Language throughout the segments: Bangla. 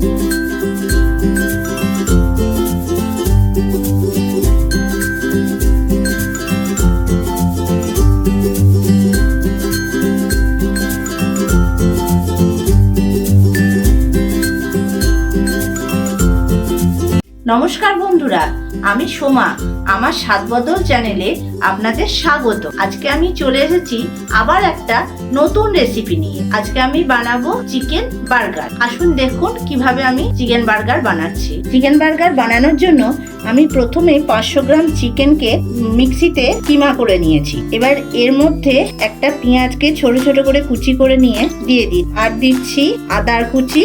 Thank you. নমস্কার বন্ধুরা, আমি সোমা। আমার স্বাদ বদল চ্যানেলে আপনাদের স্বাগত। আজকে আমি চলে এসেছি আবার একটা নতুন রেসিপি নিয়ে। আজকে আমি বানাবো চিকেন বার্গার আসুন দেখুন কীভাবে আমি চিকেন বার্গার বানাচ্ছি। চিকেন বার্গার বানানোর জন্য আমি প্রথমে পাঁচশো গ্রাম চিকেনকে মিক্সিতে কিমা করে নিয়েছি। এবার এর মধ্যে একটা পেঁয়াজকে ছোট ছোট করে কুচি করে নিয়ে দিয়ে দিই। আর দিচ্ছি আদার কুচি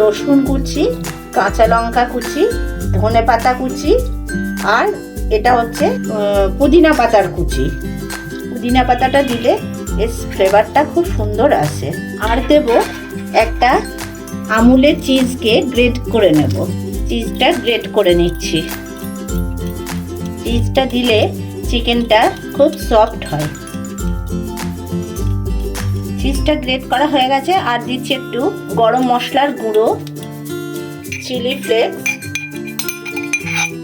রসুন কুচি, কাঁচা লঙ্কা কুচি, ধনে পাতা কুচি আর এটা হচ্ছে পুদিনা পাতার কুচি। পুদিনা পাতাটা দিলে এর ফ্লেভারটা খুব সুন্দর আসে। আর দেব একটা আমুলের চিজকে গ্রেড করে নেব। চিজটা গ্রেড করে নিচ্ছি। চিজটা দিলে চিকেনটা খুব সফট হয়। চিজটা গ্রেট করা হয়ে গেছে। আর দিচ্ছি একটু গরম মশলার গুঁড়ো চিলি ফ্লেক্স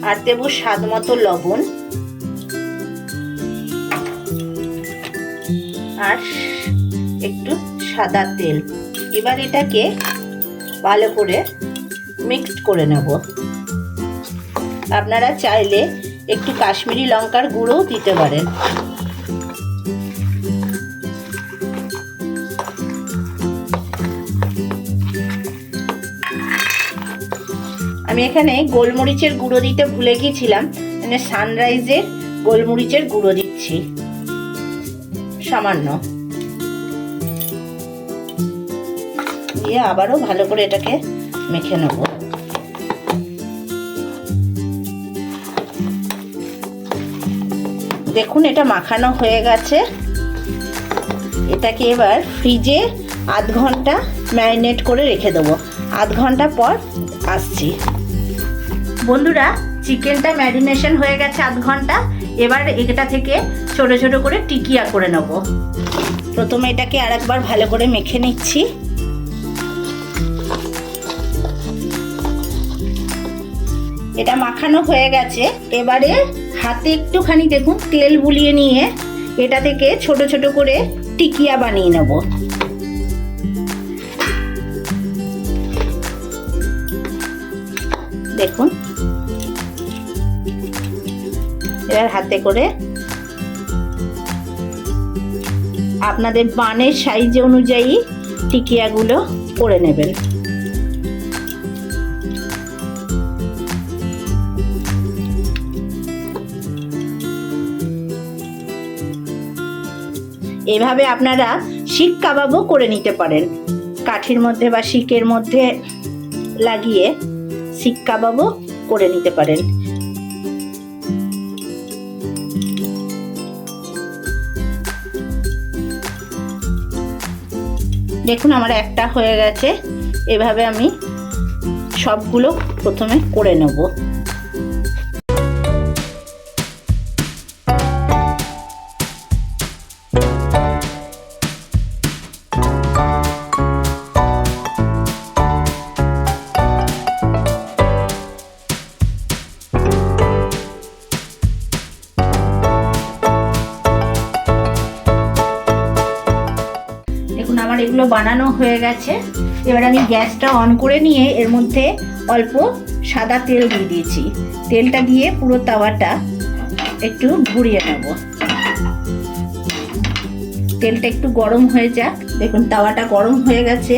আর দেবো স্বাদ মতো লবণ। আর একটু সাদা তেল। এবার এটাকে ভালো করে মিক্সড করে নেব। আপনারা চাইলে একটু কাশ্মীরি লঙ্কার গুঁড়োও দিতে পারেন। আমি এখানে গোলমরিচের গুঁড়ো দিতে ভুলে গিয়েছিলাম। মানে সানরাইজের গোলমরিচের গুঁড়ো দিচ্ছি। সামান্য। দিয়ে আবারও ভালো করে এটাকে মেখে নেব। দেখুন, এটা মাখানো হয়ে গেছে। এটাকে এবার ফ্রিজে আধ ঘণ্টা ম্যারিনেট করে রেখে দেবো। আধ ঘণ্টা পর আসছি। বন্ধুরা, চিকেনটা ম্যারিনেশন হয়ে গেছে আধ ঘণ্টা। এবার এটা থেকে ছোট ছোট করে টিকিয়া করে নেব। প্রথমে এটাকে আরেকবার ভালো করে মেখে নিচ্ছি। এটা মাখানো হয়ে গেছে। এবারে হাতে একটুখানি দেখুন, তেল বুলিয়ে নিয়ে এটা থেকে ছোট ছোট করে টিকিয়া বানিয়ে নেব। দেখুন এবার হাতে করে আপনাদের বানের সাইজ অনুযায়ী টিকিয়াগুলো করে নেবেন। এভাবে আপনারা শিক কাবাবও করে নিতে পারেন। কাঠির মধ্যে বা শিকের মধ্যে লাগিয়ে শিক কাবাবও করে নিতে পারেন। দেখুন আমার একটা হয়ে গেছে। এভাবে আমি সবগুলো প্রথমে করে নেব। আমার এগুলো বানানো হয়ে গেছে। এবার আমি গ্যাসটা অন করে নিয়ে এর মধ্যে অল্প সাদা তেল দিয়ে দিয়েছি। তেলটা দিয়ে পুরো তাওয়াটা একটু ঘুরিয়ে নেব। তেলটা একটু গরম হয়ে যাক। দেখুন, তাওয়াটা গরম হয়ে গেছে।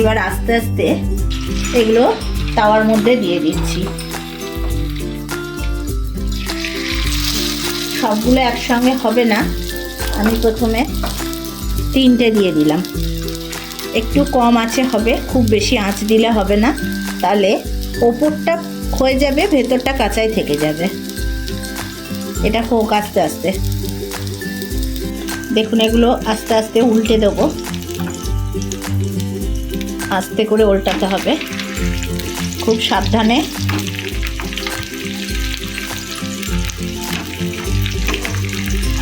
এবার আস্তে আস্তে এগুলো তাওয়ার মধ্যে দিয়ে দিচ্ছি। সবগুলো একসঙ্গে হবে না। আমি প্রথমে তিনটে দিয়ে দিলাম। একটু কম আঁচে হবে, খুব বেশি আঁচ দিলে হবে না। তাহলে ওপরটা হয়ে যাবে, ভেতরটা কাঁচাই থেকে যাবে। এটা হোক আস্তে আস্তে। দেখুন, এগুলো আস্তে আস্তে উল্টে দেবো। আস্তে করে উল্টাতে হবে। খুব সাবধানে।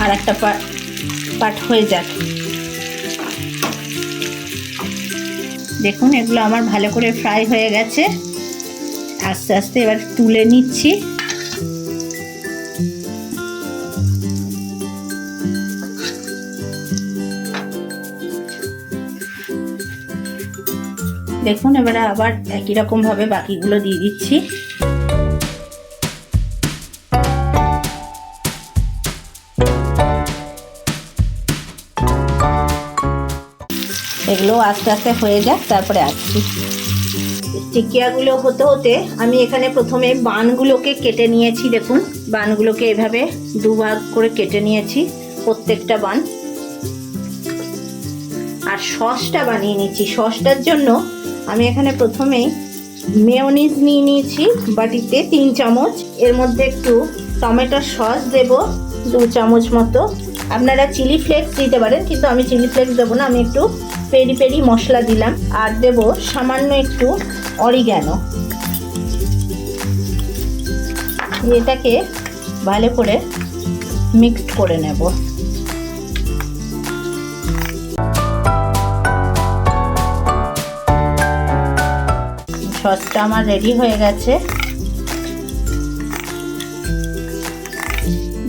আর একটা পাট হয়ে যাক। দেখুন, এগুলো আমার ভালো করে ফ্রাই হয়ে গেছে। আস্তে আস্তে এবার তুলে নিচ্ছি। দেখুন, এবারে আবার একই রকমভাবে বাকিগুলো দিয়ে দিচ্ছি। এগুলো আস্তে আস্তে হয়ে যাক, তারপরে আসছি। টিকিয়াগুলো হতে হতে আমি এখানে প্রথমে বানগুলোকে কেটে নিয়েছি, দেখুন। বানগুলোকে এভাবে দুভাগ করে কেটে নিয়েছি, প্রত্যেকটা বান। আর সসটা বানিয়ে নিচ্ছি। সসটার জন্য আমি এখানে প্রথমেই মেয়নিজ নিয়ে নিয়েছি বাটিতে তিন চামচ। এর মধ্যে একটু টমেটোর সস দেব, দু চামচ মতো। আপনারা চিলি ফ্লেক্স দিতে পারেন, কিন্তু আমি চিলি ফ্লেক্স দেবো না, আমি একটু পেরি পেরি মশলা দিলাম আর দেব সামান্য একটু অরিগ্যানো। এটাকে ভালো করে মিক্সড করে নেব। সসটা আমার রেডি হয়ে গেছে।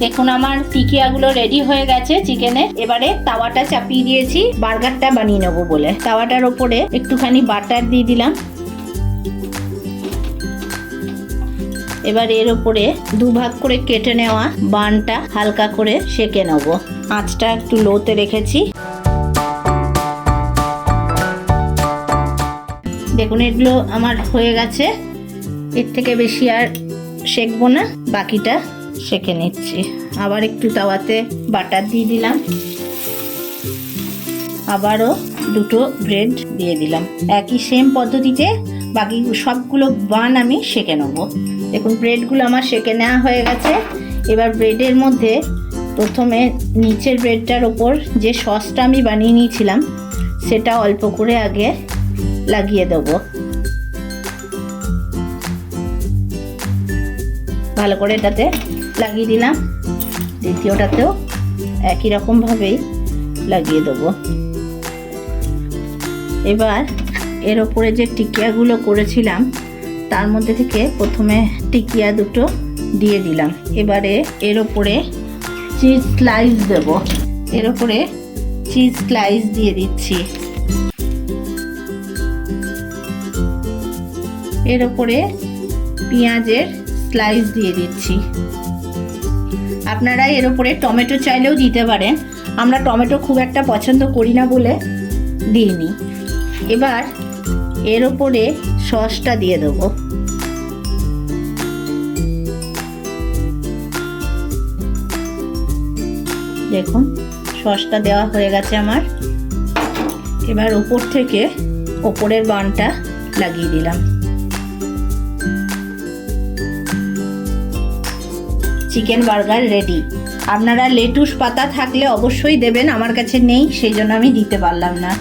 দেখুন আমার টিকিয়াগুলো রেডি হয়ে গেছে চিকেনের এবারে তাওয়াটা চাপিয়ে দিয়েছি, বার্গারটা বানিয়ে নেব বলে। তাওয়াটার ওপরে একটুখানি বাটার দিয়ে দিলাম। এবার এর ওপরে দুভাগ করে কেটে নেওয়া বানটা হালকা করে সেকে নেব। আঁচটা একটু লোতে রেখেছি। দেখুন, এগুলো আমার হয়ে গেছে। এর থেকে বেশি আর সেকবো না, বাকিটা সেকে নিচ্ছি। আবার একটু তাওয়াতে বাটার দিয়ে দিলাম। আবারও দুটো ব্রেড দিয়ে দিলাম। একই সেম পদ্ধতিতে বাকি সবগুলো বান আমি সেকে নেব। দেখুন, ব্রেডগুলো আমার সেকে নেওয়া হয়ে গেছে। এবার ব্রেডের মধ্যে প্রথমে নিচের ব্রেডটার ওপর যে সসটা আমি বানিয়ে নিয়েছিলাম, সেটা অল্প করে আগে লাগিয়ে দেবো। ভালো করে এটাতে লাগিয়ে দিলাম। দ্বিতীয়টাতেও একই রকমভাবেই লাগিয়ে দেবো। এবার এর ওপরে যে টিকিয়াগুলো করেছিলাম, তার মধ্যে থেকে প্রথমে টিকিয়া দুটো দিয়ে দিলাম। এবারে এর ওপরে চিজ স্লাইস দেব। এর ওপরে চিজ স্লাইস দিয়ে দিচ্ছি। এর ওপরে পেঁয়াজের স্লাইস দিয়ে দিচ্ছি। আপনারা এর ওপরে টমেটো চাইলেও দিতে পারেন। আমরা টমেটো খুব একটা পছন্দ করি না বলে দিইনি। এবার এর ওপরে সসটা দিয়ে দেবো। দেখুন, সসটা দেওয়া হয়ে গেছে আমার। এবার ওপর থেকে ওপরের বানটা লাগিয়ে দিলাম। Chicken burger ready. আপনারা লেটুস পাতা থাকলে অবশ্যই দেবেন, আমার কাছে নেই, সেই জন্য আমি দিতে পারলাম না।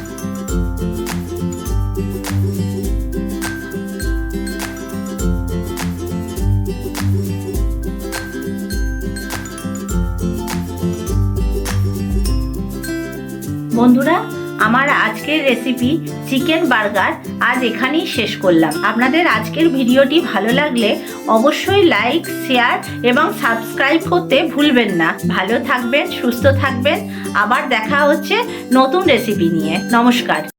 বন্ধুরা আমার আজকের রেসিপি চিকেন বার্গার আজ এখানেই শেষ করলাম। আপনাদের আজকের ভিডিওটি ভালো লাগলে অবশ্যই লাইক শেয়ার এবং সাবস্ক্রাইব করতে ভুলবেন না। ভালো থাকবেন, সুস্থ থাকবেন। আবার দেখা হচ্ছে নতুন রেসিপি নিয়ে। নমস্কার।